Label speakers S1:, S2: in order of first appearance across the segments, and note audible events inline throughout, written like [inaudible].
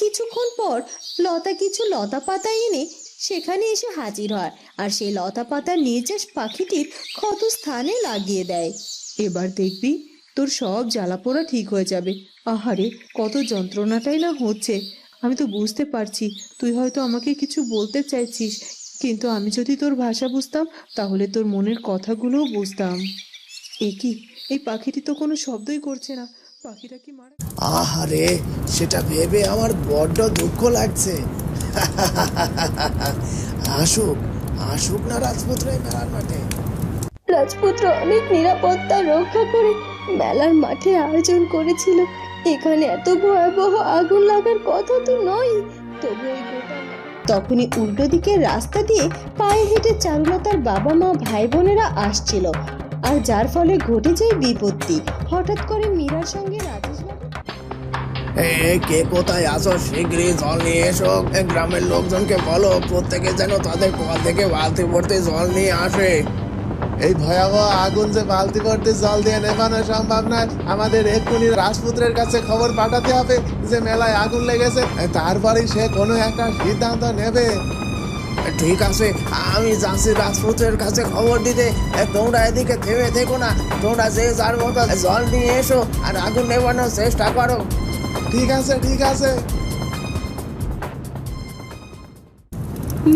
S1: কিছুক্ষণ পর লতা কিছু লতা পাতা এনে সেখানে এসে হাজির হয় আর সেই লতা পাতার নির্যাস পাখিটির ক্ষত স্থানে লাগিয়ে দেয়।
S2: এবার দেখবি তোর সব জ্বালাপোড়া ঠিক হয়ে যাবে। আহারে, কত যন্ত্রণাটাই না হচ্ছে। আমি তো বুঝতে পারছি, তুই হয়তো আমাকে কিছু বলতে চাইছিস, কিন্তু আমি যদি তোর ভাষা বুঝতাম, তাহলে তোর মনের কথাগুলোও বুঝতাম। এ কি এই পাখিটি তো কোনো শব্দই করছে না। পাখিটা কি মারা
S3: আহারে সেটা ভেবে আমার বড্ড দুঃখ লাগছে। আসুক আসুক না রাজপুত্র এই মেলার মাঠে।
S1: রাজপুত্র অনেক নিরাপত্তা রক্ষা করে মেলার মাঠে আয়োজন করেছিল। এখানে এত ভয়াবহ আগুন লাগার কথা তো নয়। তবু গোটা তখনই উল্টো দিকের রাস্তা দিয়ে পায়ে হেঁটে চারুলতার বাবা মা ভাই বোনেরা আসছিল। আর যার ফলে ঘটে যায় বিপত্তি। হঠাৎ করে মীরার সঙ্গে রাজেশ
S3: এ কে কোথায় আসো শীঘ্রই জল নিয়ে এসো। গ্রামের লোকজনকে বলো প্রত্যেকে যেন তাদের কল থেকে বালতি ভর্তি জল নিয়ে আসে।
S4: এই ভয়াবহ আগুন যে বালতি ভর্তি জল দিয়ে নেভানো সম্ভব নয় আমাদের এক্ষুনি রাজপুত্রের কাছে খবর পাঠাতে হবে যে মেলায় আগুন লেগেছে। তারপরেই সে কোনো একটা সিদ্ধান্ত নেবে।
S3: ঠিক আছে আমি যাচ্ছি রাজপুত্রের কাছে খবর দিতে। তোমরা এদিকে থেমে থেকো না তোমরা যে যার মতো জল নিয়ে এসো আর আগুন নেবানোর চেষ্টা করো।
S4: ঠিক আছে ঠিক আছে।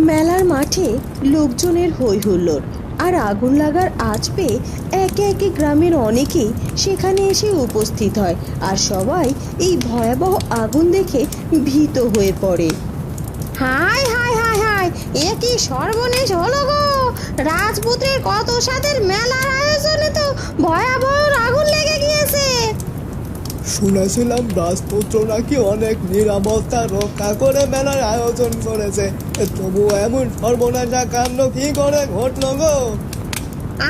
S1: মেলার মাঠে লোকজনের হই হুল্লোড় আর আগুন লাগার আজ পেয়ে একে একে গ্রামের অনেকেই সেখানে এসে উপস্থিত হয় আর সবাই এই ভয়াবহ আগুন দেখে ভীত হয়ে পড়ে। হায় এ কি সর্বনেশ হলো গো। রাজপুত্রের কত সাদের মেলার আয়োজনে তো ভয়াবহ আগুন লেগে গিয়েছে।
S4: শুনেছিলাম রাজপুত্র নাকি অনেক নিরাপত্তা রক্ষা করে মেলার আয়োজন করেছে। তবু এমন সর্বনাশা কাণ্ড কি করে ঘটলো গো?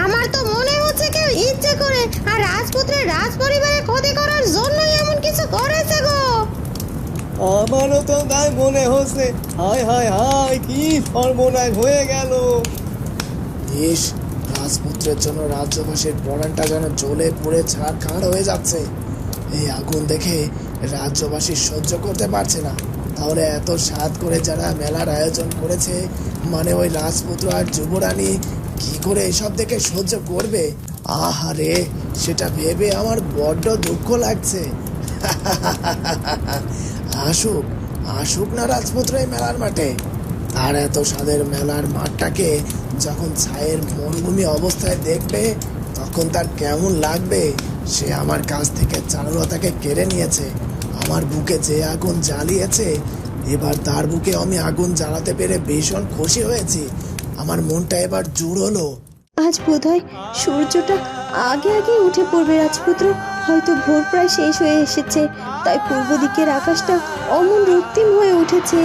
S1: আমার তো মনে হচ্ছে কেউ ইচ্ছে করে আর রাজপুত্রের রাজ পরিবারের ক্ষতি করার জন্যই এমন কিছু করেছে গো।
S4: আমারও তো তাই মনে হচ্ছে। হায় হায় হায়, কি সর্বনাশ হয়ে গেল।
S3: ইস, রাজপুত্রের জন্য রাজ্যবাসীর পরাণটা যেন জ্বলে পুড়ে ছাড়খাড় হয়ে যাচ্ছে। এই আগুন দেখে রাজ্যবাসী সহ্য করতে পারছে না। তাহলে এত স্বাদ করে যারা মেলার আয়োজন করেছে মানে ওই রাজপুত্র আর যুবরানী, কি করে এসব দেখে সহ্য করবে? আহারে, সেটা ভেবে আমার বড্ড দুঃখ লাগছে। [laughs] আসুক আসুক না রাজপুত্র এই মেলার মাঠে। আর এত স্বাদের মেলার মাঠটাকে যখন ছায়ের মরুভূমি অবস্থায় দেখবে, তখন তার কেমন লাগবে, সে আমার কাছ থেকে চারুলতাকে কেড়ে নিয়েছে। আমার বুকে যে আগুন জ্বালিয়েছে, এবার তার বুকে আমি আগুন জ্বালাতে পেরে ভীষণ খুশি হয়েছি। আমার মনটা এবার জুড় হলো।
S1: আজ বোধহয় সূর্যটা আগে আগে উঠে পড়বে রাজপুত্র। হয়তো ভোর প্রায় শেষ হয়ে এসেছে। তাই পূর্ব দিকের আকাশটা অমন রক্তিম হয়ে উঠেছে।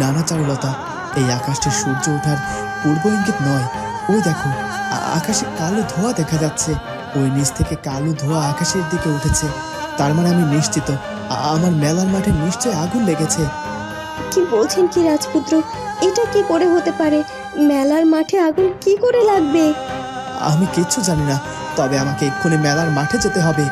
S5: নানা চারুলতা এই আকাশটা সূর্য ওঠার পূর্ব ইঙ্গিত নয়। ওই দেখো আকাশে কালো ধোঁয়া দেখা যাচ্ছে। ওই নিচ থেকে কালো ধোঁয়া আকাশের দিকে উঠেছে। তার মানে আমি নিশ্চিত আমার মেলার মাঠে নিশ্চয় আগুন লেগেছে।
S1: কি বলছেন কি রাজপুত্র? এটা কি করে হতে পারে? মেলার মাঠে আগুন কি করে লাগবে?
S5: আমি কিচ্ছু জানি না, তবে আমাকে এক্ষুনি মেলার মাঠে যেতে হবে।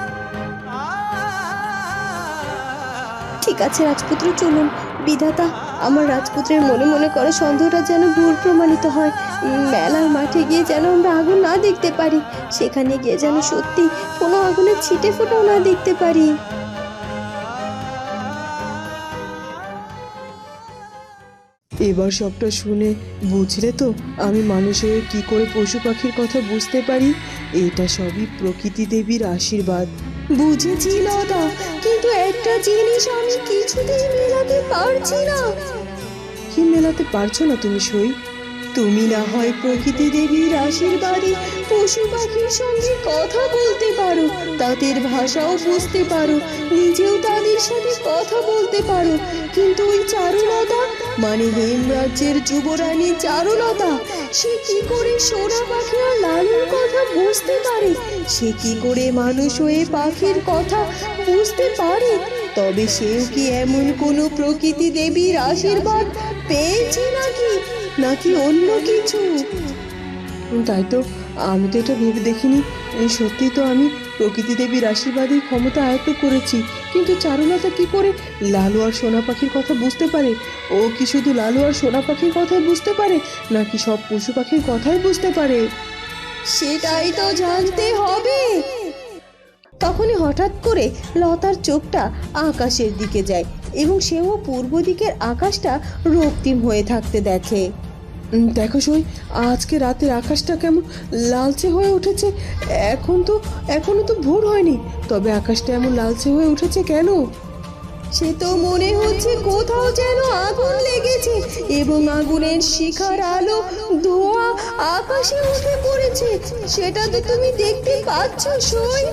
S1: ঠিক আছে রাজপুত্র, চলুন। বিধাতা, আমার রাজপুত্রের মনে মনে করা সন্দেহটা যেন ভুল প্রমাণিত হয়। মেলার মাঠে গিয়ে যেন আমরা আগুন না দেখতে পারি, সেখানে গিয়ে যেন সত্যি কোনো আগুনের ছিটে ফোটাও না দেখতে পারি।
S2: এবার সবটা শুনে বুঝলে তো আমি মানুষের কি করে পশু পাখির কথা বুঝতে পারি? এটা সবই প্রকৃতি দেবীর আশীর্বাদ।
S1: বুঝেছি লতা কিন্তু একটা জিনিস আমি কিছুতেই মেলাতে পারছি না।
S2: কি মেলাতে পারছ না তুমি সই?
S1: তুমি না হয় প্রকৃতি দেবীর আশীর্বাদে পশু পাখির সঙ্গে কথা বলতে পারো তাদের ভাষাও বুঝতে পারো নিজেও তাদের সাথে কথা বলতে পারো কিন্তু ওই চারুলতা মানে হেমরাজ্যের যুবরানী চারুলতা, সে কি করে সোনা পাখি আর লালুর কথা বুঝতে পারে? সে কি করে মানুষ হয়ে পাখির কথা বুঝতে পারে? তবে সেও কি এমন কোনো প্রকৃতি দেবীর আশীর্বাদ পেয়েছে নাকি? নাকি অন্য কিছু?
S2: তাই তো, আমি তো এটা ভেবে দেখিনি। সত্যি তো আমি প্রকৃতি দেবীর আশীর্বাদী ক্ষমতা আয়ত্ত করেছি, কিন্তু চারুলতা কি করে লালু আর সোনা পাখির কথা বুঝতে পারে? ও কি শুধু লালু আর সোনা পাখির কথাই বুঝতে পারে, নাকি সব পশু পাখির কথাই বুঝতে পারে?
S1: সেটাই তো জানতে হবে। তখনই হঠাৎ করে লতার চোখটা আকাশের দিকে যায়, এবং সেও পূর্ব দিকের আকাশটা রক্তিম হয়ে থাকতে দেখে।
S2: দেখো সই, আজকে রাতের আকাশটা কেমন লালচে হয়ে উঠেছে। এখন তো, এখনও তো ভোর হয়নি। তবে আকাশটা এমন লালচে হয়ে উঠেছে কেন?
S1: সে তো মনে হচ্ছে কোথাও যেন আগুন লেগেছে এবং আগুনের শিখার আলো ধোঁয়া আকাশে উঠে পড়েছে। সেটা তো তুমি দেখতে পাচ্ছ সই।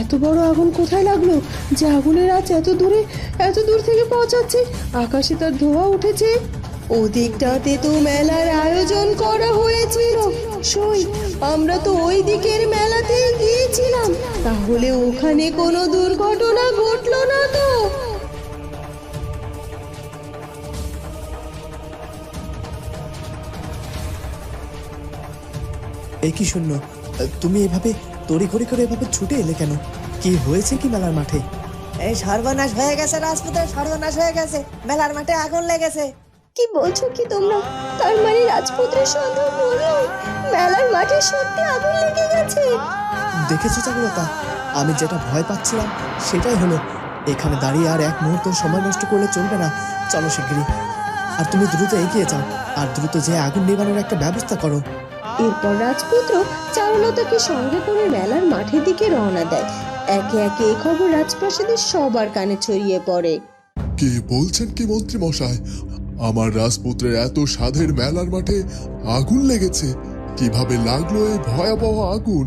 S2: এত বড় আগুন কোথায় লাগল? যে আগুনের আজ এত দূরে, এত দূর থেকে পৌঁছাচ্ছে, আকাশে তার ধোঁয়া উঠেছে।
S1: ওদিকটাতে তো মেলার আয়োজন করা হয়েছিল। সই আমরা তো ওই দিকের মেলাতেই গিয়েছিলাম। তাহলে ওখানে কোনো দুর্ঘটনা ঘটলো না তো?
S5: এই কি শূন্য? তুমি এভাবে তড়িঘড়ি করে এভাবে ছুটে এলে কেন? কি হয়েছে কি মেলার মাঠে?
S6: এই সর্বনাশ হয়ে গেছে রাজপুতের সর্বনাশ হয়ে গেছে। মেলার মাঠে আগুন লেগেছে।
S1: কি বলছো কি তোমরা? তার মানে রাজপুত্রের সন্দেহ হলো মেলার মাঠে সত্যি আগুন লেগে গেছে।
S5: দেখেছ চারুলতা আমি যেটা ভয় পাচ্ছিলাম সেটাই হলো এখানে দাঁড়িয়ে আর এক মুহূর্ত সময় নষ্ট করলে চলবে না। চলো শিগগিরই। আর তুমি দ্রুত এগিয়ে যাও আর দ্রুত যে আগুন নেবানোর একটা ব্যবস্থা করো।
S1: এরপর রাজপুত্র চারুলতাকে সঙ্গে করে মেলার মাঠের দিকে রওনা দেয়। একে একে এই খবর রাজপ্রাসাদের সবার কানে ছড়িয়ে পড়ে।
S7: কি বলছেন কি মন্ত্রী মশাই? আমার রাজপুত্রের এত সাধের মেলার মাঠে আগুন লেগেছে। কীভাবে লাগল এই ভয়াবহ আগুন?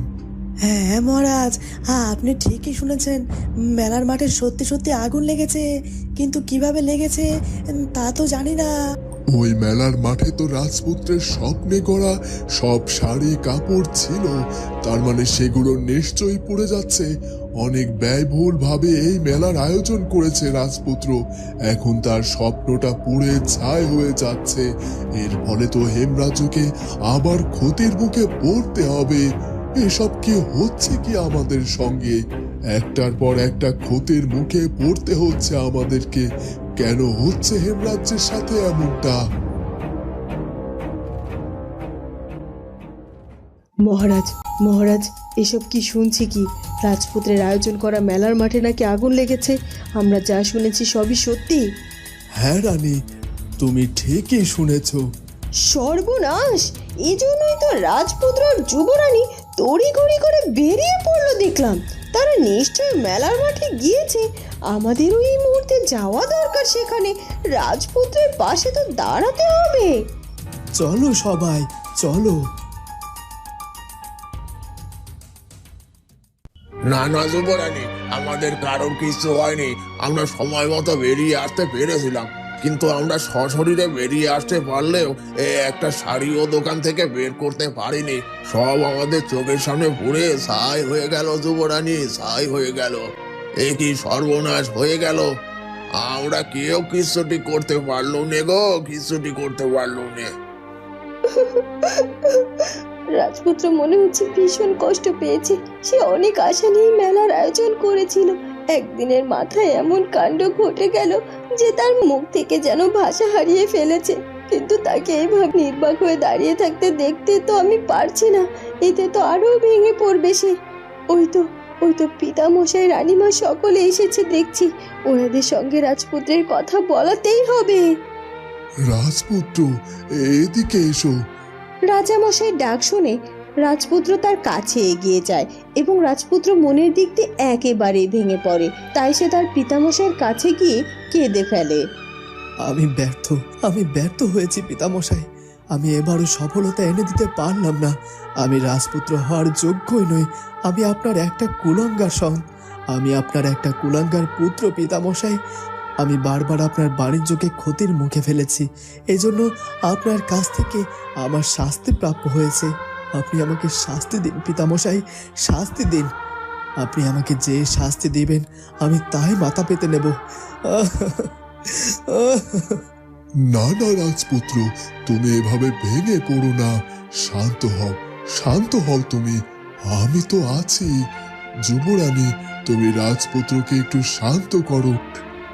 S6: হ্যাঁ মহারাজ হ্যাঁ আপনি ঠিকই শুনেছেন। মেলার মাঠে সত্যি সত্যি আগুন লেগেছে কিন্তু কীভাবে লেগেছে তা তো জানি না।
S7: ওই মেলার মাঠে তো রাজপুত্রের স্বপ্নে গড়া সব শাড়ি কাপড় ছিল তার মানে সেগুলো নিশ্চয়ই পড়ে যাচ্ছে। অনেক ব্যয়বহুল ভাবে এই মেলার আয়োজন করেছে রাজপুত্র। এখন তার স্বপ্নটা পুড়ে ছাই হয়ে যাচ্ছে। এর ফলে তো হেমরাজকে আবার ক্ষতির মুখে পড়তে হবে। এসব কি হচ্ছে কি আমাদের সঙ্গে? একটার পর একটা ক্ষতির মুখে পড়তে হচ্ছে আমাদেরকে। কেন হচ্ছে হেমরাজ্যের সাথে এমনটা?
S2: মহারাজ মহারাজ এসব কি শুনছি কি? রাজপুত্রের আয়োজন করা মেলার মাঠে নাকি আগুন লেগেছে? আমরা যা শুনেছি সবই সত্যি।
S7: হ্যাঁ রানী তুমি ঠিকই শুনেছ।
S1: সর্বনাশ! এই জন্যই তো রাজপুত্র আর যুবরানী তড়িঘড়ি করে বেরিয়ে পড়ল দেখলাম। তারা নিশ্চয় মেলার মাঠে গিয়েছে। আমাদেরও এই মুহূর্তে যাওয়া দরকার সেখানে। রাজপুত্রের পাশে তো দাঁড়াতে হবে।
S5: চলো সবাই চলো।
S3: না না যুবরানী আমাদের কারোর কিছু হয়নি। আমরা সময় মতো বেরিয়ে আসতে পেরেছিলাম। কিন্তু আমরা সশরীরে বেরিয়ে আসতে পারলেও এ একটা শাড়িও দোকান থেকে বের করতে পারিনি। সব আমাদের চোখের সামনে পুড়ে ছাই হয়ে গেল যুবরানী ছাই হয়ে গেল। এ কি সর্বনাশ হয়ে গেল? আমরা কেউ কিছুটি করতে পারল নে গো, কিছুটি করতে পারল নে
S1: রাজপুত্র মনে হচ্ছে ভীষণ কষ্ট পেয়েছে। সে অনেক আশা নিয়ে মেলার আয়োজন করেছিল। একদিনের মাথায় এমন কাণ্ড ঘটে গেল যে তার মুখ থেকে যেন ভাষা হারিয়ে ফেলেছে। কিন্তু তাকে এইভাবে নির্বাক হয়ে দাঁড়িয়ে থাকতে দেখতে তো আমি পারছি না। এতে তো আরও ভেঙে পড়বে সে। ওই তো ওই তো পিতামশাই, রানীমা সকলে এসেছে দেখছি। ওনাদের সঙ্গে রাজপুত্রের কথা বলাতেই হবে।
S7: রাজপুত্র, এদিকে এসো।
S1: রাজামশাই ডাক শুনে রাজপুত্র তার কাছে এগিয়ে যায় এবং রাজপুত্র মনের দিক দিয়ে একেবারেই ভেঙে পড়ে। তাই সে তার পিতামশাইয়ের কাছে গিয়ে কেঁদে ফেলে।
S5: আমি ব্যর্থ আমি ব্যর্থ হয়েছি পিতামশাই। আমি এবারও সফলতা এনে দিতে পারলাম না। আমি রাজপুত্র হওয়ার যোগ্যই নই। আমি আপনার একটা কুলঙ্গার সং আমি আপনার একটা কুলাঙ্গার পুত্র পিতামশাই। আমি বারবার আপনার বাণিজ্যকে ক্ষতির মুখে ফেলেছি। এজন্য আপনার কাছ থেকে আমার শাস্তি প্রাপ্য হয়েছে। আপনি আমাকে শাস্তি দিন, পিতামশাই, শাস্তি দিন। আপনি আমাকে যে শাস্তি দিবেন, আমি তাই মাথা পেতে নেব।
S7: না না, রাজপুত্র, তুমি এভাবে ভেঙে পড়ো না। শান্ত হও শান্ত হও তুমি। আমি তো আছি। যুবরানী, তুমি রাজপুত্রকে একটু শান্ত করো।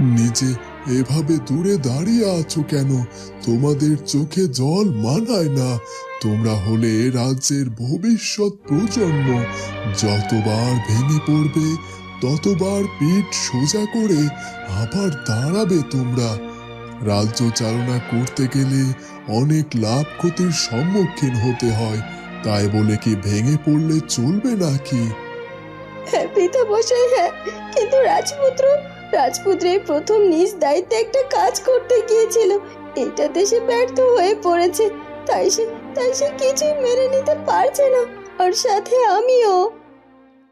S7: নিজে এভাবে দূরে দাঁড়িয়ে আছো কেন? তোমাদের চোখে জল মানায় না। তোমরা হলে রাজ্যের ভবিষ্যৎ প্রজন্ম। যতবার ভেঙে পড়বে, ততবার পিঠ সোজা করে আবার দাঁড়াবে তোমরা। রাজ্য চালনা করতে গেলে অনেক লাভ ক্ষতির সম্মুখীন হতে হয়। তাই বলে কি ভেঙে পড়লে চলবে নাকি?
S1: হ্যাঁ পিতা বসাই হ্যাঁ। কিন্তু রাজপুত্র রাজপুত্রের প্রথম নিজ দায়িত্বে একটা কাজ করতে গিয়েছিল। এটাতে সে ব্যর্থ হয়ে পড়েছে। তাই সে তাই সে কিছুই মেনে নিতে পারছে না। আর সাথে আমিও।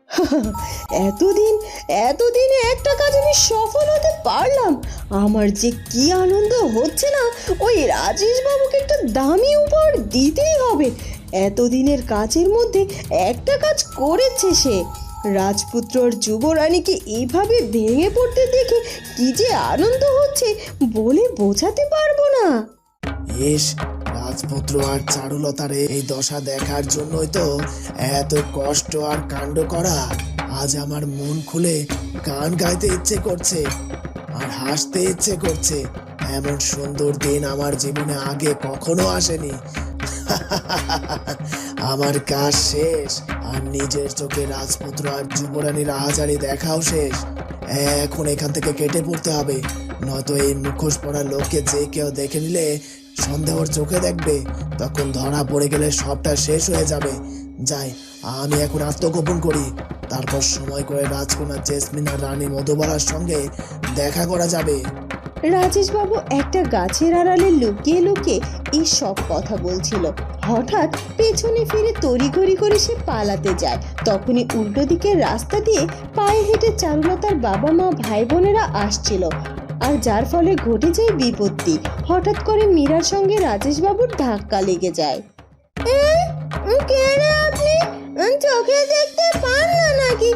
S1: [laughs] এতদিন, এতদিনে একটা কাজ আমি সফল হতে পারলাম। আমার যে কি আনন্দ হচ্ছে না, ওই রাজেশ বাবুকে একটা দামি উপহার দিতেই হবে। এতদিনের কাজের মধ্যে একটা কাজ করেছে সে। রাজপুত্র আর যুবরানীকে এইভাবে ভেঙে পড়তে দেখে কি যে আনন্দ হচ্ছে বলে বোঝাতে পারব না।
S3: রাজপুত্র আর চারুলতার এই দশা দেখার জন্যই তো এত কষ্ট আর কাণ্ড করা। আজ আমার মন খুলে গান গাইতে ইচ্ছে করছে আর হাসতে ইচ্ছে করছে। এমন সুন্দর দিন আমার জীবনে আগে কখনো আসেনি। [laughs] আমার কাজ শেষ, আর নিজের চোখে রাজপুত্র আর যুবরানীর আহাজারি দেখাও শেষ। এখন এখান থেকে কেটে পড়তে হবে, নয়তো এই মুখোশ পরা লোককে যে কেউ দেখে নিলে সন্দেহর চোখে দেখবে। তখন ধরা পড়ে গেলে সবটা শেষ হয়ে যাবে। যাই, আমি এখন আত্মগোপন করি। তারপর সময় করে রাজকুমার জেসমিন আর রানী মধুবালার সঙ্গে দেখা করা যাবে।
S1: রাজেশবাবু একটা গাছের আড়ালে লুকিয়ে লুকিয়ে এই সব কথা বলছিল। হঠাৎ পেছনে ফিরে তড়িঘড়ি করে সে পালাতে যায়। তখনই উল্টো দিকের রাস্তা দিয়ে পায়ে হেঁটে চারুলতার বাবা মা, ভাই বোনেরা আসছিল। আর যার ফলে ঘটে যায় বিপত্তি। হঠাৎ করে মীরার সঙ্গে রাজেশবাবুর ধাক্কা লেগে যায়। আপনি? চোখে দেখতে পান না নাকি?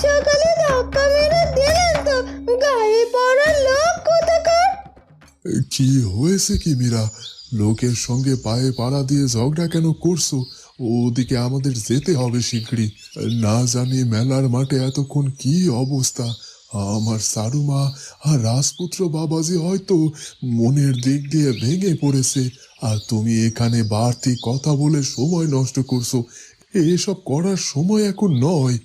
S1: সকালে ধাক্কা মেরে দিলেন তো পড়ার লোক।
S7: কি হয়েছে কি মীরা? লোকের সঙ্গে পায়ে পাড়া দিয়ে ঝগড়া কেন করছ? ওদিকে আমাদের যেতে হবে শীঘ্রই না জানি মেলার মাঠে এতক্ষণ কি অবস্থা। আমার সারুমা আর রাজপুত্র বাবাজি হয়তো মনের দিক দিয়ে ভেঙে পড়েছে। আর তুমি এখানে বাড়তি কথা বলে সময় নষ্ট করছ। এসব করার সময় এখন নয়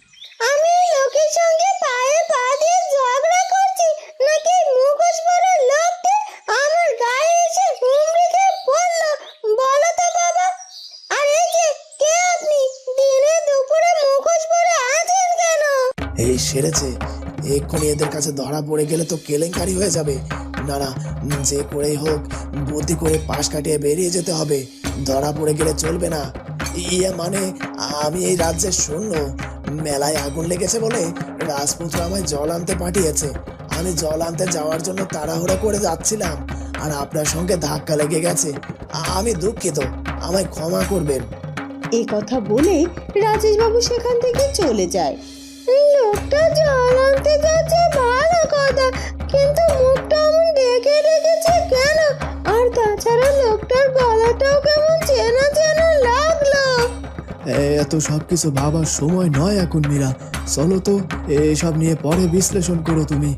S1: আমি লোকের সঙ্গে পায়ে পা দিয়ে ঝগড়া করছি নাকি মুখোশ পরা লোকটা আমার গায়ে এসে হুমড়ি খেয়ে পড়ল বলো তো বাবা আর এই যে কে আপনি দিনে দুপুরে মুখোশ পরে আছেন কেন
S3: এই সেরেছে। এক্ষুনি এদের কাছে ধরা পড়ে গেলে তো কেলেঙ্কারি হয়ে যাবে। না না যে করেই হোক, বুদ্ধি করে পাশ কাটিয়ে বেরিয়ে যেতে হবে। ধরা পড়ে গেলে চলবে না। ইয়ে মানে আমি এই রাজ্যের শূন্য মেলায় আগুন লেগেছে বলে রাজপুত্র আমায় জল আনতে পাঠিয়েছে। আমি জল আনতে যাওয়ার জন্য তাড়াহুড়ো করে যাচ্ছিলাম, আর আপনার সঙ্গে ধাক্কা লেগে গেছে। আমি দুঃখিত, আমায় ক্ষমা করবেন।
S1: এই কথা বলে রাজেশবাবু সেখান থেকে চলে যায়। লোকটা জল আনতে যাচ্ছে ভালো কথা কিন্তু মুখটা এমন ডেকে রেখেছে কেন? আর তাছাড়া লোকটার গলাটাও কেমন চেনা চেনা লাগল।
S5: এত সব কিছু ভাবার সময় নয় এখন মীরা। চলো তো এসব নিয়ে পরে বিশ্লেষণ করো তুমি।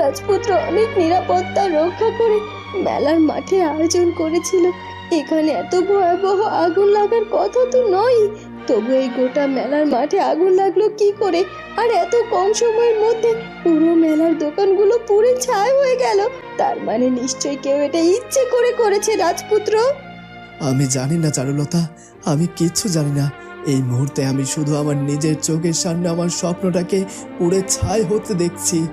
S1: রাজপুত্র অনেক নিরাপত্তা রক্ষা করে মেলার মাঠে আয়োজন করেছিল। এখানে এত ভয়াবহ আগুন লাগার কথা তো নয়। তবু এই গোটা মেলার মাঠে আগুন লাগল কি করে? আর এত কম সময়ের মধ্যে পুরো মেলার দোকানগুলো পুড়ে ছাই হয়ে গেল। তার মানে নিশ্চয়ই কেউ এটা ইচ্ছে করে করেছে রাজপুত্র।
S5: আমি জানি না চারুলতা। আমি কিচ্ছু জানি না। এই মুহূর্তে আমি শুধু আমার নিজের চোখের সামনে আমার স্বপ্নটাকে পুড়ে ছাই হতে দেখছি।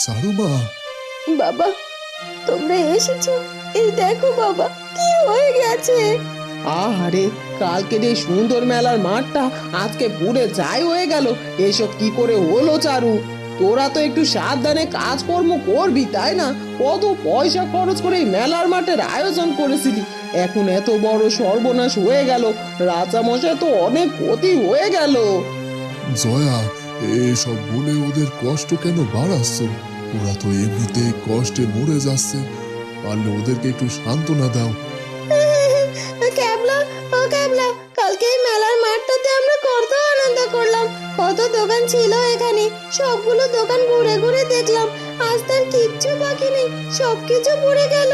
S7: চারুমা!
S1: বাবা তোমরা এসেছ? এই দেখো বাবা কি হয়ে গেছে?
S2: আহারে কালকের এই সুন্দর মেলার মাঠটা আজকে পুড়ে যাই হয়ে গেল। এসব কি করে হলো চারু? তোরা তো একটু সাবধানে কাজকর্ম করবি তাই না? কত পয়সা খরচ করে এই মেলার মাঠের আয়োজন করেছিলি। এখন এত বড় সর্বনাশ হয়ে গেল। রাজা মশাই তো অনেক ক্ষতি হয়ে গেল।
S7: জয়া এসব বলে ওদের কষ্ট কেন বাড়াচ্ছ? ওরা তো এমনিতে কষ্টে মরে যাচ্ছে। পারলে ওদেরকে একটু সান্ত্বনা দাও।
S1: মেলার মাঠটাতে আমরা কত আনন্দ করলাম। কত দোকান ছিল এখানে, সবগুলো দোকান ঘুরে ঘুরে দেখলাম। আজ তার কিচ্ছু বাকি নেই, সবকিছু পড়ে গেল।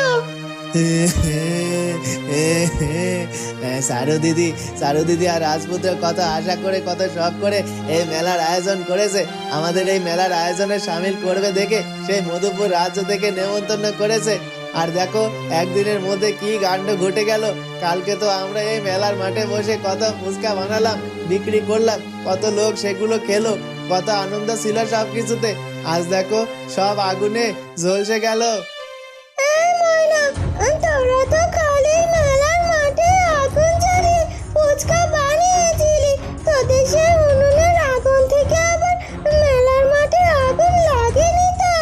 S4: সারু দিদি সারু দিদি আর রাজপুত্র কত আশা করে, কত শখ করে এই মেলার আয়োজন করেছে। আমাদের এই মেলার আয়োজনে সামিল করবে দেখে সেই মধুপুর রাজ্য থেকে নেমন্তন্ন করেছে। আর দেখো, একদিনের মধ্যে কি কাণ্ড ঘটে গেল। কালকে তো আমরা এই মেলার মাঠে বসে কত ফুচকা বানালাম, বিক্রি করলাম, কত লোক সেগুলো খেলো, কত আনন্দ ছিল সব কিছুতে আজ দেখো, সব আগুনে ঝলসে গেল।
S1: এই ময়না তোরা তো খালি মেলার মাঠে আগুন জ্বালিয়ে ফুচকা বানিয়েছিলি। তোদের সেই উনুনের আগুন থেকে আবার মেলার মাঠে আগুন লাগেনি তো।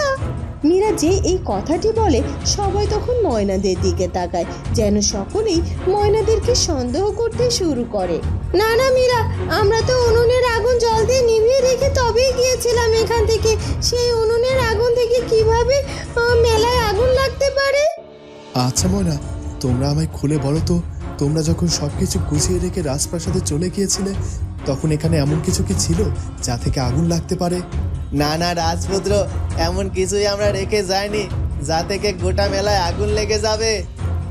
S1: মীরা যে এই কথাটি বলে সবাই তখন ময়নাদের দিকে তাকায় যেন সকলেই ময়নাদেরকে সন্দেহ করতে শুরু করে। না না মীরা আমরা তো উনুনের আগুন জল দিয়ে নিভিয়ে রেখে তবেই গিয়েছিলাম এখান থেকে। সেই উনুনের আগুন থেকে কীভাবে
S5: আচ্ছা ময়না তোমরা আমায় খুলে বলো তো তোমরা যখন সব কিছু গুছিয়ে রেখে রাজপ্রাসাদে চলে গিয়েছিলে তখন এখানে এমন কিছু কি ছিল যা থেকে আগুন লাগতে পারে?
S4: না না রাজপুত্র এমন কিছুই আমরা রেখে যাইনি যা থেকে গোটা মেলায় আগুন লেগে যাবে।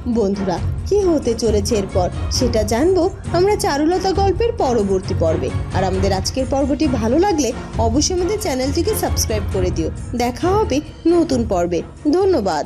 S1: বন্ধুরা কি হতে চলেছে এরপর? সেটা জানব আমরা চারুলতা গল্পের পরবর্তী পর্বে। আর আমাদের আজকের পর্বটি ভালো লাগলে অবশ্যই আমাদের চ্যানেলটিকে সাবস্ক্রাইব করে দিও। দেখা হবে নতুন পর্বে। ধন্যবাদ।